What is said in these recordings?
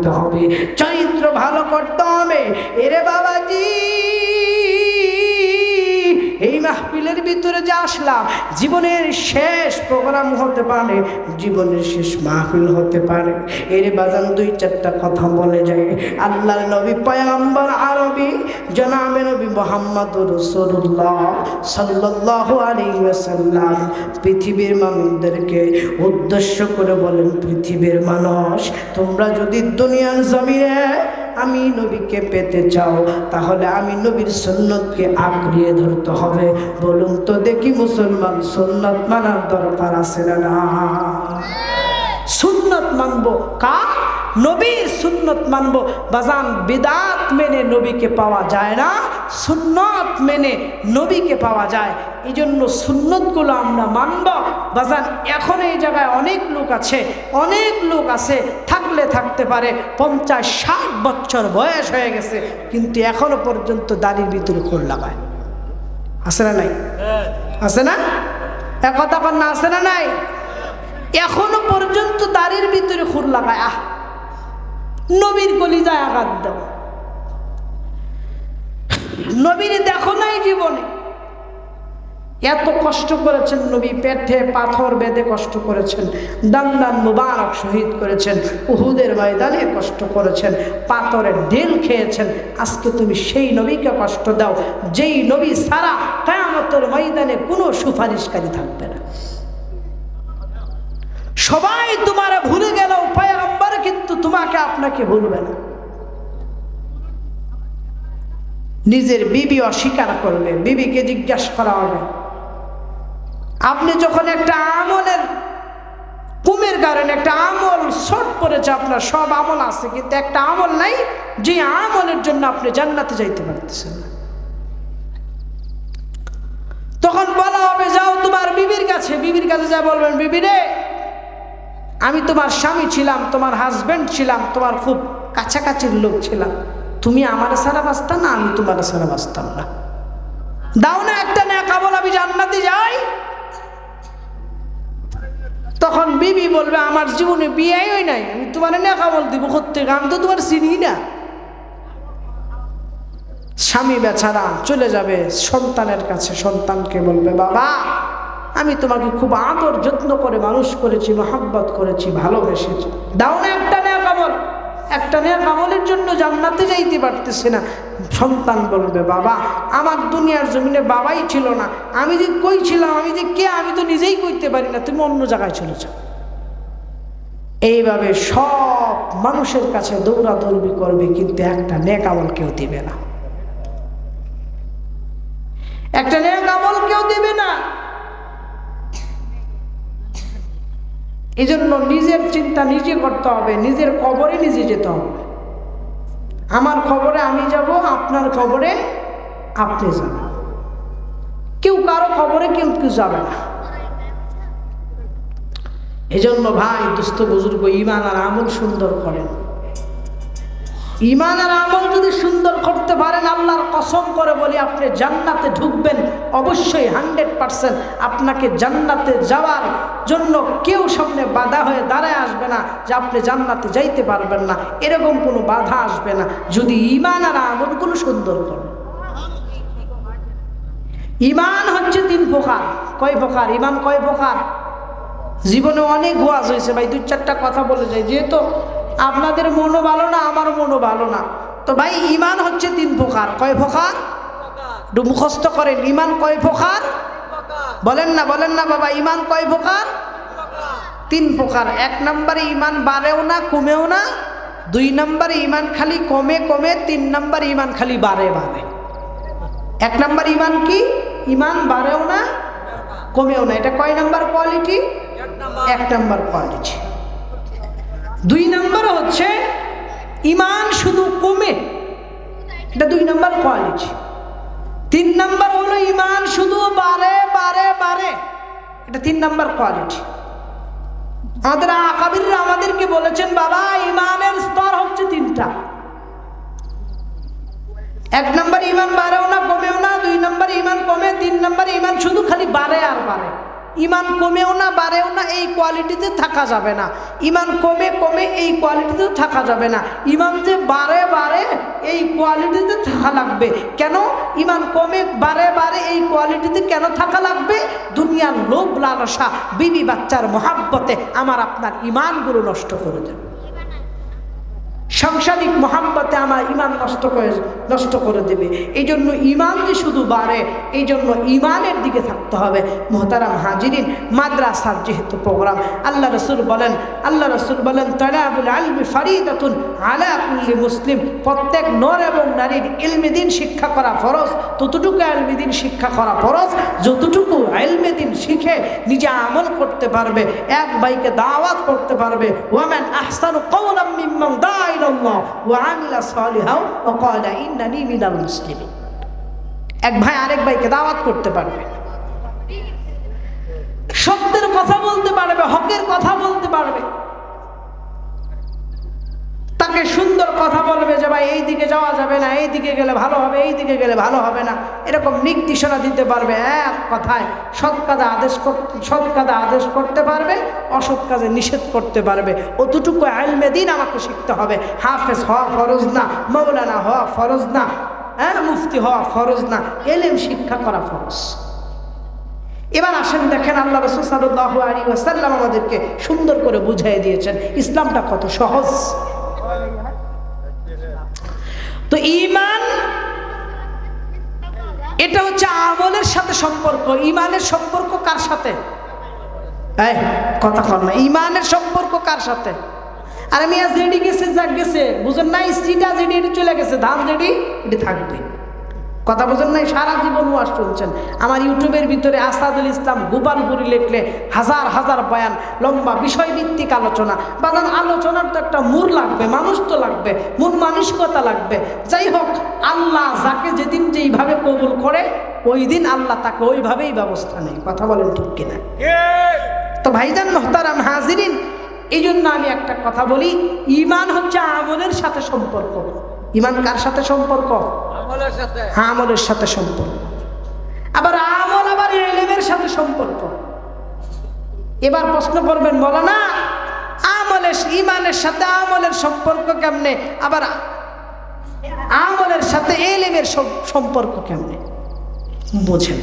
করতে হবে। চরিত্র ভালো করতে হবে। এরে বাবাজি! ভিতরে যে আসলাম, জীবনের শেষ প্রোগ্রাম হতে পারে, জীবনের শেষ মাহফিল হতে পারে। এর বাজান দুই চারটা কথা বলে যায়। আল্লাহর নবী পয়গম্বর আরবি, জনাবে নবী মোহাম্মদ রসুল্লাহ সাল্লাহ আলিয়াল্লাম পৃথিবীর মানুষদেরকে উদ্দেশ্য করে বলেন, পৃথিবীর মানুষ, তোমরা যদি দুনিয়ার জমিনে আমি নবীকে পেতে চাও, তাহলে আমি নবীর সন্ন্যতকে আঁকড়িয়ে ধরতে হবে। বলুন তো দেখি মুসলমান সন্ন্যত মানার দরকার আছে না না? সুন্নত মানবো কা নবীর সুন্নত মানবো। বাজান, বিদাত মেনে নবীকে পাওয়া যায় না। সুন্নত মেনে নবীকে পাওয়া যায়। এই জন্য সুন্নতগুলো আমরা মানব। বাজান, এখন এই জায়গায় অনেক লোক আছে, অনেক লোক আছে, থাকলে থাকতে পারে, পঞ্চাশ ষাট বছর বয়স হয়ে গেছে, কিন্তু এখনও পর্যন্ত দাড়ির ভিতরে খোল লাগায়। আছে না নাই? আছে না? এক কথা কন্যা আছে না নাই? এখনও পর্যন্ত দাড়ির ভিতরে খুর লাগায়। আহ! নবীর কলিজায় আঘাত দাও। নবীর দেখো নাই জীবনে। এত কষ্ট করেছেন নবী, পেটে পাথর বেঁধে কষ্ট করেছেন, দান্দান মুবারক শহীদ করেছেন, উহুদের ময়দানে কষ্ট করেছেন, পাথরের ঢিল খেয়েছেন। আজকে তুমি সেই নবীকে কষ্ট দাও, যেই নবী সারা কেয়ামতের ময়দানে কোনো সুপারিশকারী থাকবে না। সবাই তোমার ভুলে গেল উপায় পয়গম্বর কিন্তু তোমাকে আপনাকে ভুলবে না। নিজের বিবি অস্বীকার করবে বিবিকে জিজ্ঞাসা করা হবে। আপনি যখন একটা আমলের কুমের কারণে একটা আমল শর্ট পড়েছে, আপনার সব আমল আছে, কিন্তু একটা আমল নাই, যে আমলের জন্য আপনি জান্নাতে যাইতে পারতেছেন না। তখন বলা হবে, যাও তোমার বিবির কাছে বিবির কাছে যা বলবেন, বিবি রে, আমি তোমার স্বামী ছিলাম, তোমার হাজব্যান্ড ছিলাম, তোমার খুব কাছাকাছির লোক ছিলাম। তুমি আমার সারা বাঁচতাম না, আমি তোমার সারা বাঁচতাম না। দাও না একটা না কাবল আমি জান্নাতে যাই। তখন বিবি বলবে, আমার জীবনে বিয়েই নাই, আমি তোমার না কাবল দিব করতে আমি তো তোমার চিনি না। স্বামী বেচারা চলে যাবে, সন্তানের কাছে সন্তানকে বলবে, বাবা, আমি তোমাকে খুব আদর যত্ন করে, মানুষ করেছি, মহাব্বত করেছি, ভালোবেসেছি। দাও না একটা একটা নেয়া আমলের জন্য জান্নাতে যাইতে পারতেছে না। সন্তান বলবে, বাবা, আমার দুনিয়ার জমিনে বাবাই ছিল না। আমি যে কই ছিলাম, আমি যে কে, আমি তো নিজেই কইতে পারি না। তুমি অন্য জায়গায় চলে যাও। এইভাবে সব মানুষের কাছে দৌড়াদৌড়ি করবে, কিন্তু একটা নেক আমল কেউ দিবে না। একটা নেক আমল কেউ দিবে না। এই জন্য নিজের চিন্তা নিজে করতে হবে, নিজের খবরে নিজে যেতে হবে। আমার খবরে আমি যাব, আপনার খবরে আপনি যাবেন। কেউ কারও খবরে কেউ কেউ যাবে না। এজন্য ভাই, দুস্থ বুজুর্গ ইমান আর আমল সুন্দর করেন। ইমান আর আমল যদি সুন্দর করতে পারেন, আল্লাহর কসম করে বলি, আপনি জান্নাতে ঢুকবেন, অবশ্যই হান্ড্রেড পারসেন্ট আপনাকে জান্নাতে যাওয়ার জন্য কেউ সামনে বাধা হয়ে দাঁড়ায় আসবে না যে আপনি জান্নাতে যাইতে পারবেন না। এরকম কোনো বাধা আসবে না। যদি ইমান আর আমলগুলো সুন্দর করেন। ইমান হচ্ছে তিন প্রকার। কয় প্রকার? ইমান কয় প্রকার? জীবনে অনেক ওয়াজ হয়েছে। ভাই, দুই চারটা কথা বলে যায় যেহেতু আপনাদের মনও ভালো না আমারও মনও ভালো না। তো ভাই ইমান হচ্ছে তিন প্রকার। কয় প্রকার? মুখস্থ করেন ইমান কয় প্রকার? বলেন না বলেন না বাবা ইমান কয় প্রকার? তিন প্রকার। এক নম্বরে ইমান বাড়েও না কমেও না। দুই নম্বরে ইমান খালি কমে কমে। তিন নম্বরে ইমান খালি বাড়ে বাড়ে। এক নম্বর ইমান কি? ইমান বাড়েও না কমেও না। এটা কয় নাম্বার কোয়ালিটি? এক নাম্বার কোয়ালিটি। দুই নম্বর হচ্ছে, ইমান শুধু কমে, এটা দুই নম্বর কোয়ালিটি। তিন নম্বর হলো, ইমান শুধু বারে বারে বারে এটা তিন নম্বর কোয়ালিটি। আমাদের আকাবিররা আমাদেরকে বলেছেন, বাবা, ইমানের স্তর হচ্ছে তিনটা। এক নম্বর ইমান বাড়েও না, কমেও না, দুই নম্বর ইমান কমে, তিন নম্বর ইমান শুধু খালি বাড়ে আর বাড়ে। ইমান কমেও না, বাড়েও না, এই কোয়ালিটিতে থাকা যাবে না। ইমান কমে কমে এই কোয়ালিটিতে থাকা যাবে না। ইমান যে বারে বারে এই কোয়ালিটিতে থাকা লাগবে। কেন? ইমান কমে বারে বারে এই কোয়ালিটিতে কেন থাকা লাগবে? দুনিয়ার লোভ লালসা, বিবি বাচ্চার মহাব্বতে আমার আপনার ইমানগুলো নষ্ট করে দেবে। সাংসারিক মহাব্বতে আমার ইমান নষ্ট করে নষ্ট করে দেবে। এই জন্য ইমান যে শুধু বাড়ে এই জন্য ইমানের দিকে থাকতে হবে। মোহতারাম হাজিরিন, মাদ্রাসার যেহেতু প্রোগ্রাম, আল্লাহ রসুল বলেন আল্লাহ রসুল বলেন, তলাবুল আলমি ফারিদাতুন আলা কুল্লি মুসলিম। প্রত্যেক নর এবং নারীর ইলমেদিন শিক্ষা করা ফরজ। ততটুকু আলমেদিন শিক্ষা করা ফরজ। যতটুকু আলমেদিন শিখে নিজে আমল করতে পারবে, এক বাইকে দাওয়াত করতে পারবে। ওয়ামেন আহসানু কওলাম মিম্মান দা ইলাল্লাহ ওয়া আমিলা সালিহাও ওয়া এক ভাই আরেক ভাইকে দাওয়াত করতে পারবে। সত্যের কথা বলতে পারবে, হকের কথা বলতে পারবে। তাকে সুন্দর কথা বলবে যে ভাই, এই দিকে যাওয়া যাবে না, এই দিকে গেলে ভালো হবে, এই দিকে গেলে ভালো হবে না। এরকম নির্দেশনা দিতে পারবে এক কথায়। সৎ কাজে আদেশ সৎ কাজে আদেশ করতে পারবে, অসৎ কাজে নিষেধ করতে পারবে। অতটুকু আলমে দিন আমাকে শিখতে হবে। হাফেজ হওয়া ফরজ না, মৌলানা হওয়া ফরজ না হ্যাঁ মুফতি হওয়া ফরজ না, এলেম শিক্ষা করা ফরজ। এবার আসেন, দেখেন আল্লাহ রসুল সাল্লাহ আলী ওয়াসাল্লাম আমাদেরকে সুন্দর করে বুঝাই দিয়েছেন। ইসলামটা কত সহজ। তো ইমান এটা হচ্ছে আমলের সাথে সম্পর্ক। ইমানের সম্পর্ক কার সাথে? কথা কর না। ইমানের সম্পর্ক কার সাথে? আর আমি আজ জেডি গেছে, যাক গেছে। বুঝেন না স্ত্রীটা জেডি এটি চলে গেছে। ধান জেডি এটি থাকবে। কথা বোঝেন নাই? সারা জীবন ওয়াজ শুনছেন। আমার ইউটিউবের ভিতরে আসাদুল ইসলাম গোপালপুরি লেখলে হাজার হাজার বয়ান, লম্বা বিষয়ভিত্তিক আলোচনা। বাজান, আলোচনার তো একটা মূল লাগবে, মানুষ তো লাগবে, মূল মানসিকতা লাগবে। যাই হোক, আল্লাহ যাকে যেদিন যেইভাবে কবুল করে ওই দিন আল্লাহ তাকে ওইভাবেই ব্যবস্থা নেয়। কথা বলেন ঠিক কিনা? তো ভাইজান, মোহতারাম হাজিরিন এই জন্য আমি একটা কথা বলি, ইমান হচ্ছে আমলের সাথে সম্পর্ক। ইমান কার সাথে সম্পর্ক? আমলের সাথে? হ্যাঁ আমলের সাথে সম্পর্ক। আবার আমল আবার এলেমের সাথে সম্পর্ক। এবার প্রশ্ন করবেন বলো না আমলের ইমানের সাথে আমলের সম্পর্ক কেমনে? আবার আমলের সাথে এলেমের সম- সম্পর্ক কেমনে? বোঝেন,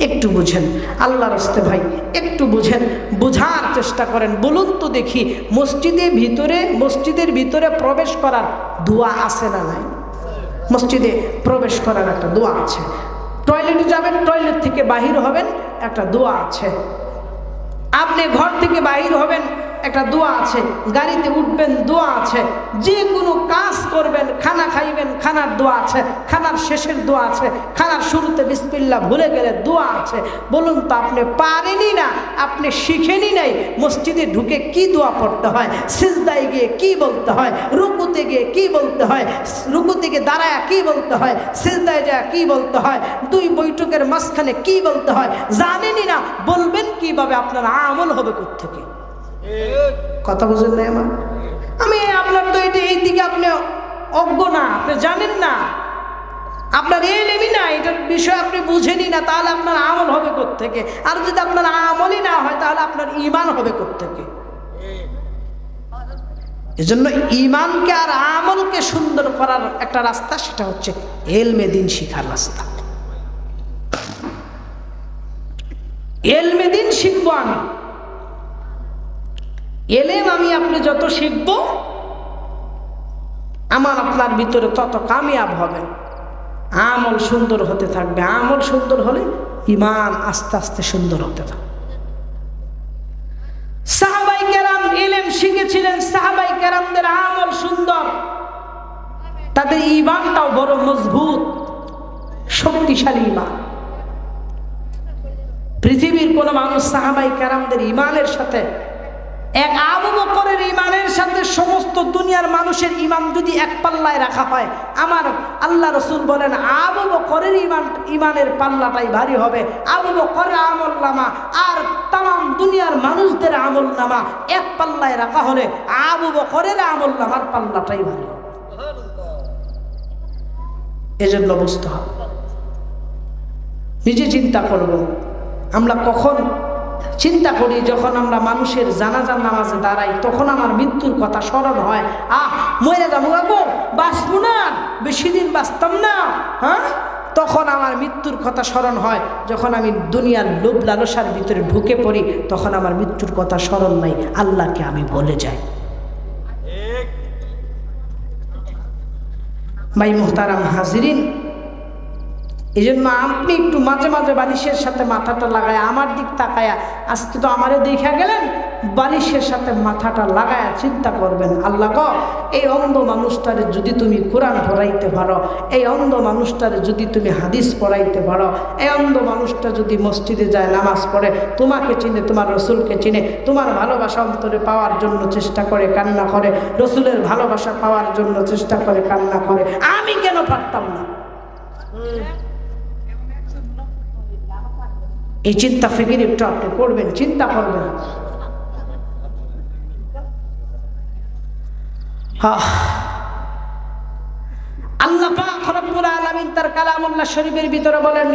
একটু বুঝেন। আল্লাহ রাস্তে ভাই, একটু বুঝেন। বোঝার চেষ্টা করেন। বলুন তো দেখি মসজিদের ভিতরে মসজিদের ভিতরে প্রবেশ করার দোয়া আছে না নাই? মসজিদে প্রবেশ করার একটা দোয়া আছে। টয়লেটে যাবেন, টয়লেট থেকে বাহির হবেন, একটা দোয়া আছে। আপনি ঘর থেকে বাহির হবেন একটা দোয়া আছে, গাড়িতে উঠবেন, দোয়া আছে, যে কোনো কাজ করবেন, খানা খাইবেন, খানার দোয়া আছে, খানার শেষের দোয়া আছে, খানার শুরুতে বিসমিল্লা ভুলে গেলে দোয়া আছে। বলুন তো, আপনি পারেনি না? আপনি শিখেনি নাই? মসজিদে ঢুকে কি দোয়া পড়তে হয়? সিজদায় গিয়ে কি বলতে হয়? রুকুতে গিয়ে কি বলতে হয়? রুকু গিয়ে দাঁড়ায় কি বলতে হয়? সিজদায় যা কি বলতে হয়? দুই বৈঠকের মাঝখানে কি বলতে হয়? জানেনই না? বলবেন কীভাবে আপনার আমল হবে থেকে কথা বুঝেন না আমার? আমি আপনার তো এটা এই দিকে আপনি অজ্ঞ না, আপনি জানেন না। আপনার এ নেবি না, এটার বিষয় আপনি বুঝেনি না, তাহলে আপনার আমল হবে থেকে আর যদি আপনার আমলই না হয়, তাহলে আপনার ইমান হবে থেকে এজন্য ইমানকে আর আমলকে সুন্দর করার একটা রাস্তা, সেটা হচ্ছে এলমে দিন শিখার রাস্তা। এলমে দিন শিখব আমি। এলেম আমি আপনি যত শিখব, আমার আপনার ভিতরে তত কামিয়াব হবে। আমল সুন্দর হতে থাকবে। আমল সুন্দর হলে ইমান আস্তে আস্তে সুন্দর হতে থাকবে। সাহাবাই কেরাম এলেম শিখেছিলেন। সাহাবাই কেরামদের আমল সুন্দর। তাদের ইমানটাও বড় মজবুত। শক্তিশালী ইমান পৃথিবীর কোন মানুষ সাহাবাই কেরামদের ইমানের সাথে এক আবু বকরের ইমানের সাথে সমস্ত দুনিয়ার মানুষের ইমান যদি এক পাল্লায় রাখা হয়, আমার আল্লাহ রসুল বলেন, আবু বকরের ইমান ইমানের পাল্লাটাই ভারী হবে। আবু বকরের আমল নামা আর তাম দুনিয়ার মানুষদের আমল নামা এক পাল্লায় রাখা হলে আবু বকরের আমল নামার পাল্লাটাই ভারী হবে। এজন্য বুঝতে হবে। নিজে চিন্তা করব, আমরা কখন চিন্তা করি যখন আমরা মানুষের জানাজার নামাজে দাঁড়াই তখন আমার মৃত্যুর কথা স্মরণ হয়। আহ মরে যাব গো বাঁচবো না বেশি দিন বাঁচতাম না হ্যাঁ? তখন আমার মৃত্যুর কথা স্মরণ হয়। যখন আমি দুনিয়ার লোভ লালসার ভিতরে ঢুকে পড়ি তখন আমার মৃত্যুর কথা স্মরণ নাই আল্লাহকে আমি বলে যাই। ভাই মোহতারাম হাজিরিন এই জন্য আপনি একটু মাঝে মাঝে বালিশের সাথে মাথাটা লাগায়, আমার দিক তাকায়া, আজকে তো আমারে দেখা গেলেন, বালিশের সাথে মাথাটা লাগায়া চিন্তা করবেন। আল্লাহ গ, এই অন্ধ মানুষটারে যদি তুমি কোরআন পড়াইতে পারো, এই অন্ধ মানুষটারে যদি তুমি হাদিস পড়াইতে পারো, এই অন্ধ মানুষটা যদি মসজিদে যায় নামাজ পড়ে, তোমাকে চিনে, তোমার রসুলকে চিনে, তোমার ভালোবাসা অন্তরে পাওয়ার জন্য চেষ্টা করে, কান্না করে, রসুলের ভালোবাসা পাওয়ার জন্য চেষ্টা করে, কান্না করে, আমি কেন পারতাম না? এই চিন্তা ফিকির একটু আপনি করবেন চিন্তা করবেন। আল্লাহ শরীফের ভিতরে বলেন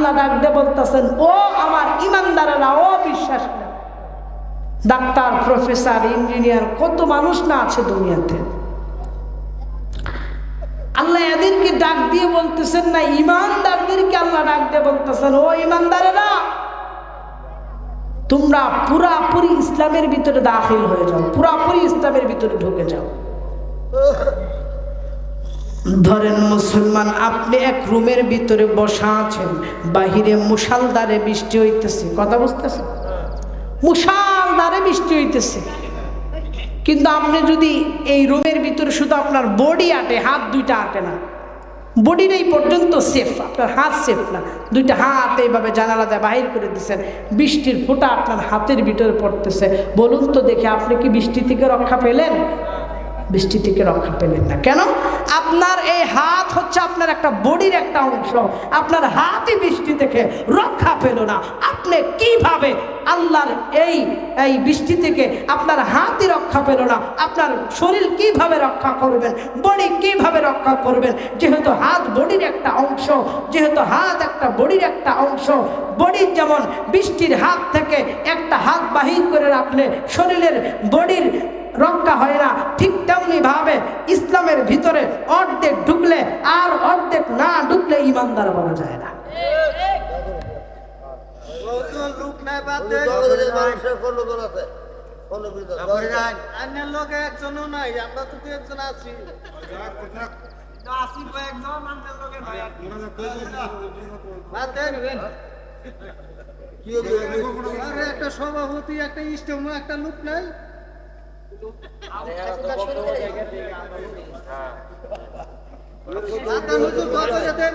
আল্লাহ ডাক দিয়ে বলতেছেন, ও আমার ইমানদারেরা, ও বিশ্বাস ডাক্তার, প্রফেসর, ইঞ্জিনিয়ার, কত মানুষ না আছে দুনিয়াতে? আল্লাহ এদেরকে ডাক দিয়ে বলতেছেন না, ইমানদারদেরকে আল্লাহ ডাক দিয়ে বলতেছেন, ও ইমানদারেরা, তোমরা পুরাপুরি ইসলামের ভিতরে দাখিল হয়ে যাও, পুরাপুরি ইসলামের ভিতরে ঢুকে যাও। ধরেন মুসলমান, আপনি এক রুমের ভিতরে বসা আছেন, বাহিরে মুসালদারে বৃষ্টি হইতেছে। কথা বুঝতেছেন? মুসালদারে বৃষ্টি হইতেছে। কিন্তু আপনি যদি এই রুমের ভিতরে শুধু আপনার বডি আটে, হাত দুইটা আটে না বডির এই পর্যন্ত সেফ আপনার হাত সেফ না। দুইটা হাত এইভাবে জানালা দেয় বাহির করে দিচ্ছেন বৃষ্টির ফোঁটা আপনার হাতের ভিতরে পড়তেছে। বলুন তো দেখে আপনি কি বৃষ্টি থেকে রক্ষা পেলেন? বৃষ্টি থেকে রক্ষা পেলেন না। কেন? আপনার এই হাত হচ্ছে আপনার একটা বডির একটা অংশ। আপনার হাতই বৃষ্টি থেকে রক্ষা পেল না। আপনি কীভাবে আল্লাহর এই এই বৃষ্টি থেকে আপনার হাতই রক্ষা পেল না? আপনার শরীর কীভাবে রক্ষা করবেন? বডি কীভাবে রক্ষা করবেন? যেহেতু হাত বডির একটা অংশ, যেহেতু হাত একটা বডির একটা অংশ বডির যেমন বৃষ্টির হাত থেকে একটা হাত বাহির করে রাখলে শরীরের বডির রক্ষা হয় না। ঠিক তেমনি ভাবে ইসলামের ভিতরে অর্ধেক ঢুকলে আর অর্ধেক না ঢুকলে ইমানদার বলা যায় না। একটা সভাপতি, একটা ইষ্টম, একটা লোক নাই? দেন